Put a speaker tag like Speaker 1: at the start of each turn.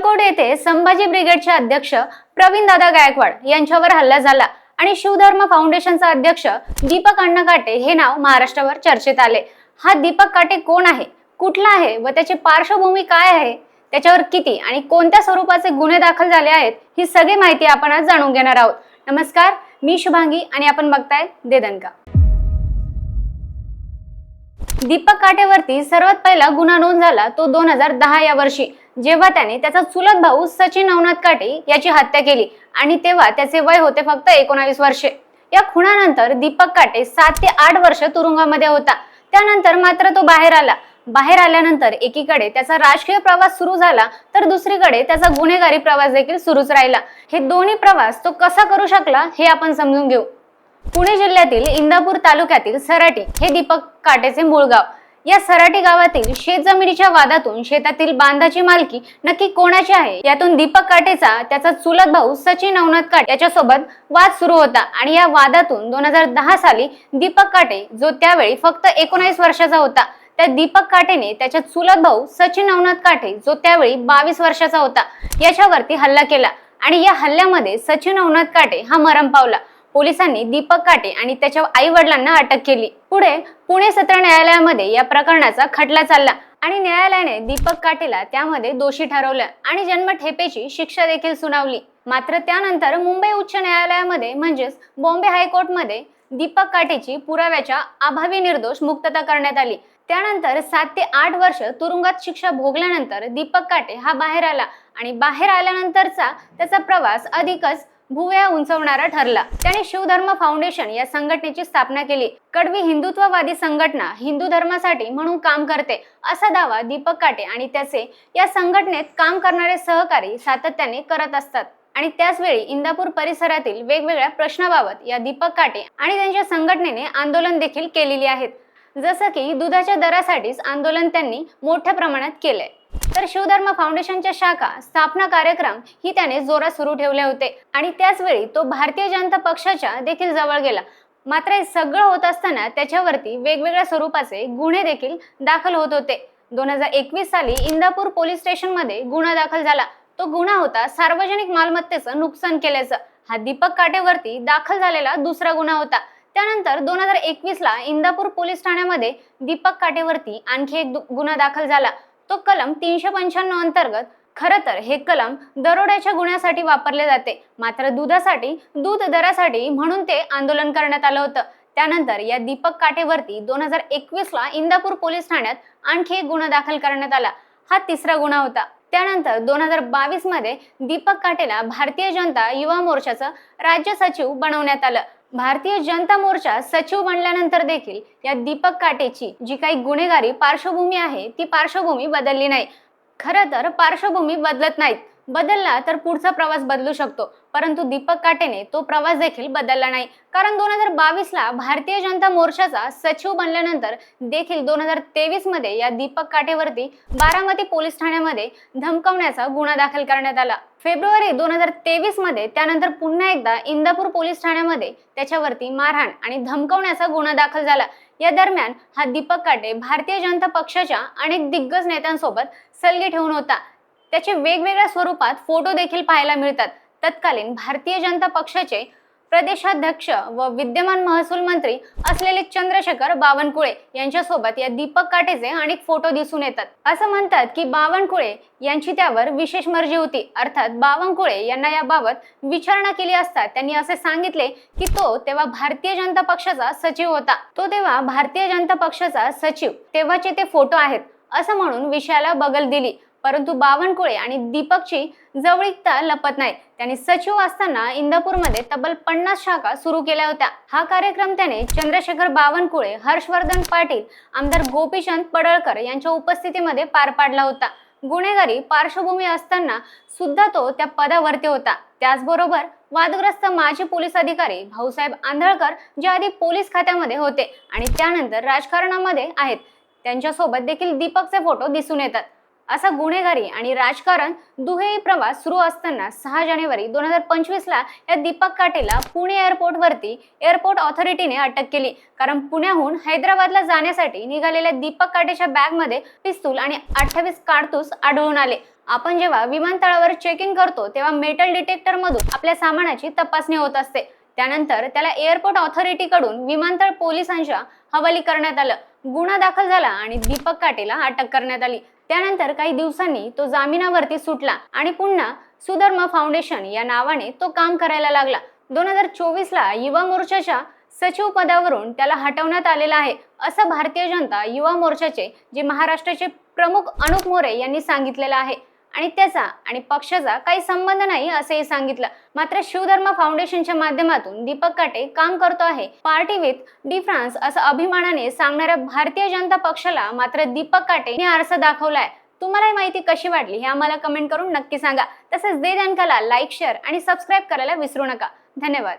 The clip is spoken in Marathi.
Speaker 1: अक्कलकोट येथे संभाजी ब्रिगेडचे अध्यक्ष प्रवीण दादा गायकवाड यांच्यावर हल्ला झाला आणि शिवधर्म फाउंडेशनचा अध्यक्ष दीपक अण्णा काटे हे नाव महाराष्ट्रावर चर्चेत आले. हा दीपक काटे कोण आहे? कुठला आहे? व त्याची पार्श्वभूमी काय आहे? त्याच्यावर किती आणि कोणत्या स्वरूपाचे गुन्हे दाखल झाले आहेत? ही सगळी माहिती आपण आज जाणून घेणार आहोत. नमस्कार मी शुभांगी आणि आपण बघताय देदनका दीपक काटेवरती सर्वात पहिला गुन्हा नोंद झाला तो दोन हजार दहा या वर्षी. जेव्हा त्याने त्याचा चुलत भाऊ सचिन नवनाथ काटे याची हत्या केली आणि तेव्हा त्याचे वय होते फक्त एकोणावीस वर्षे. या खुणानंतर दीपक काटे सात ते आठ वर्ष तुरुंगामध्ये होता. त्यानंतर मात्र तो बाहेर आला. बाहेर आल्यानंतर एकीकडे त्याचा राजकीय प्रवास सुरू झाला तर दुसरीकडे त्याचा गुन्हेगारी प्रवास देखील सुरूच राहिला. हे दोन्ही प्रवास तो कसा करू शकला हे आपण समजून घेऊ. पुणे जिल्ह्यातील इंदापूर तालुक्यातील सराटी हे दीपक काटेचे मूळ गाव. या सराटी गावातील शेतजमिनीच्या वादातून शेतातील बांधाची मालकी नक्की कोणाची आहे? यातून दीपक काटेचा त्याचा चुलत भाऊ सचिन नवनाथ काटे याच्यासोबत वाद सुरू होता. आणि या वादातून दोन हजार दहा साली दीपक काटे जो त्यावेळी फक्त एकोणावीस वर्षाचा होता त्या दीपक काटेने त्याच्या चुलत भाऊ सचिन नवनाथ काटे जो त्यावेळी बावीस वर्षाचा होता याच्यावरती हल्ला केला. आणि या हल्ल्यामध्ये सचिन नवनाथ काटे हा मरण पावला. पोलिसांनी दीपक काटे आणि त्याच्या आई वडिलांना अटक केली. पुढे पुणे सत्र न्यायालयामध्ये या प्रकरणाचा खटला चालला आणि न्यायालयाने दीपक काटेला त्यामध्ये दोषी ठरवलं आणि जन्मठेपेची शिक्षा देखील सुनावली. मात्र त्यानंतर मुंबई उच्च न्यायालयामध्ये म्हणजेच बॉम्बे हायकोर्टमध्ये दीपक काटेची पुराव्याच्या अभावी निर्दोष मुक्तता करण्यात आली. त्यानंतर सात ते आठ वर्ष तुरुंगात शिक्षा भोगल्यानंतर दीपक काटे हा बाहेर आला आणि बाहेर आल्यानंतरचा त्याचा प्रवास अधिकच भुवया उंचवणारा ठरला. त्याने शिवधर्म फाउंडेशन या संघटनेची स्थापना केली. कडवी हिंदुत्ववादी संघटना हिंदू धर्मासाठी म्हणून काम करते असा दावा दीपक काटे आणि त्याचे या संघटनेत काम करणारे सहकारी सातत्याने करत असतात. आणि त्याचवेळी इंदापूर परिसरातील वेगवेगळ्या प्रश्नाबाबत या दीपक काटे आणि त्यांच्या संघटनेने आंदोलन देखील केलेली आहेत. जसं की दुधाच्या दरासाठीच आंदोलन त्यांनी मोठ्या प्रमाणात केलंय. तर शिवधर्म फाउंडेशनच्या शाखा स्थापना कार्यक्रम ही त्याने जोरात सुरू ठेवले होते. आणि त्याचवेळी तो भारतीय जनता पक्षाच्या देखील जवळ गेला. मात्र हे सगळं होत असताना त्याच्यावरती वेगवेगळ्या स्वरूपाचे गुन्हे देखील दाखल होत होते. दोन हजार एकवीस साली इंदापूर पोलीस स्टेशनमध्ये गुन्हा दाखल झाला. तो गुन्हा होता सार्वजनिक मालमत्तेचं नुकसान केल्याचं. हा दीपक काटेवरती दाखल झालेला दुसरा गुन्हा होता. त्यानंतर दोन हजार एकवीस ला इंदापूर पोलीस ठाण्यामध्ये दीपक काटेवरती आणखी एक दु- गुन्हा दाखल झाला. तो कलम तीनशे पंच्याण्णव अंतर्गत खरं तर हे कलम दरोड्याच्या गुन्ह्यासाठी वापरले जाते. मात्र दुधासाठी दूध दरासाठी म्हणून ते आंदोलन करण्यात आलं होतं. त्यानंतर या दीपक काठेवरती दोन हजार एकवीस ला इंदापूर पोलीस ठाण्यात आणखी एक गुन्हा दाखल करण्यात आला. हा तिसरा गुन्हा होता. त्यानंतर दोन हजार बावीसमध्ये दीपक काटेला भारतीय जनता युवा मोर्चाचं राज्य सचिव बनवण्यात आलं. भारतीय जनता मोर्चा सचिव बनल्यानंतर देखील या दीपक काटेची जी काही गुन्हेगारी पार्श्वभूमी आहे ती पार्श्वभूमी बदलली नाही. खरं तर पार्श्वभूमी बदलत नाहीत. बदलला तर पुढचा प्रवास बदलू शकतो. परंतु दीपक काटेने तो प्रवास देखील बदलला नाही. कारण दोन हजार बावीसला भारतीय जनता मोर्चाचा सचिव बनल्यानंतर देखील दोन हजार तेवीसमध्ये या दीपक काटेवरती बारामती पोलीस ठाण्यामध्ये धमकवण्याचा गुन्हा दाखल करण्यात आला. फेब्रुवारी दोन हजार तेवीसमध्ये त्यानंतर पुन्हा एकदा इंदापूर पोलीस ठाण्यामध्ये त्याच्यावरती मारहाण आणि धमकवण्याचा गुन्हा दाखल झाला. या दरम्यान हा दीपक काटे भारतीय जनता पक्षाच्या अनेक दिग्गज नेत्यांसोबत सलगी ठेवून होता. त्याचे वेगवेगळ्या स्वरूपात फोटो देखील पाहायला मिळतात. तत्कालीन भारतीय जनता पक्षाचे प्रदेशाध्यक्ष व विद्यमान महसूल मंत्री असलेले चंद्रशेखर बावनकुळे यांच्यासोबत या दीपक काटेचे अनेक फोटो दिसून येतात. असं म्हणतात की बावनकुळे यांची त्यावर विशेष मर्जी होती. अर्थात बावनकुळे यांना याबाबत विचारणा केली असता त्यांनी असे सांगितले की तो तेव्हा भारतीय जनता पक्षाचा सचिव होता. तो तेव्हा भारतीय जनता पक्षाचा सचिव. तेव्हाचे ते फोटो आहेत. असं म्हणून विषयाला बगल दिली. परंतु बावनकुळे आणि दीपकची जवळीकता लपत नाही. त्यांनी सचिव असताना इंदापूरमध्ये तब्बल पन्नास शाखा सुरू केल्या होत्या. हा कार्यक्रम त्याने चंद्रशेखर बावनकुळे हर्षवर्धन पाटील आमदार गोपीचंद पडळकर यांच्या उपस्थितीमध्ये पार पाडला होता. गुन्हेगारी पार्श्वभूमी असताना सुद्धा तो त्या पदावरती होता. त्याचबरोबर वादग्रस्त माजी पोलीस अधिकारी भाऊसाहेब आंधळकर जे आधी पोलीस खात्यामध्ये होते आणि त्यानंतर राजकारणामध्ये आहेत. त्यांच्यासोबत देखील दीपकचे फोटो दिसून येतात. असा गुन्हेगारी आणि राजकारण दुहेरी प्रवास सुरू असताना सहा जानेवारी दोन हजार पंचवीसला या दीपक काटेला पुणे एअरपोर्टवरती एअरपोर्ट ऑथॉरिटीने अटक केली. कारण पुण्याहून हैदराबादला जाण्यासाठी निघालेल्या दीपक काटेच्या बॅगमध्ये पिस्तूल आणि अठ्ठावीस कारतूस आढळून आले. आपण जेव्हा विमानतळावर चेक इन करतो तेव्हा मेटल डिटेक्टर मधून आपल्या सामानाची तपासणी होत असते. त्यानंतर त्याला एअरपोर्ट ऑथॉरिटीकडून विमानतळ पोलिसांच्या हवाली करण्यात आलं. गुन्हा दाखल झाला आणि दीपक काटेला अटक करण्यात आली. त्यानंतर काही दिवसांनी तो जामिनावरती सुटला आणि पुन्हा सुधर्म फाउंडेशन या नावाने तो काम करायला लागला. दोन हजार चोवीसला युवा मोर्चाच्या सचिव पदावरून त्याला हटवण्यात आलेलं आहे असं भारतीय जनता युवा मोर्चाचे जे महाराष्ट्राचे प्रमुख अनुप मोरे यांनी सांगितलेलं आहे. आणि त्याचा आणि पक्षाचा काही संबंध नाही असंही सांगितलं. मात्र शिवधर्म फाउंडेशनच्या माध्यमातून दीपक काटे काम करतो आहे. पार्टी विथ डिफ्रान्स असं अभिमानाने सांगणाऱ्या भारतीय जनता पक्षाला मात्र दीपक काटे आरसा दाखवलाय. तुम्हाला ही माहिती कशी वाटली हे आम्हाला कमेंट करून नक्की सांगा. तसेच दे दणकाला लाईक शेअर आणि सबस्क्राईब करायला विसरू नका. धन्यवाद.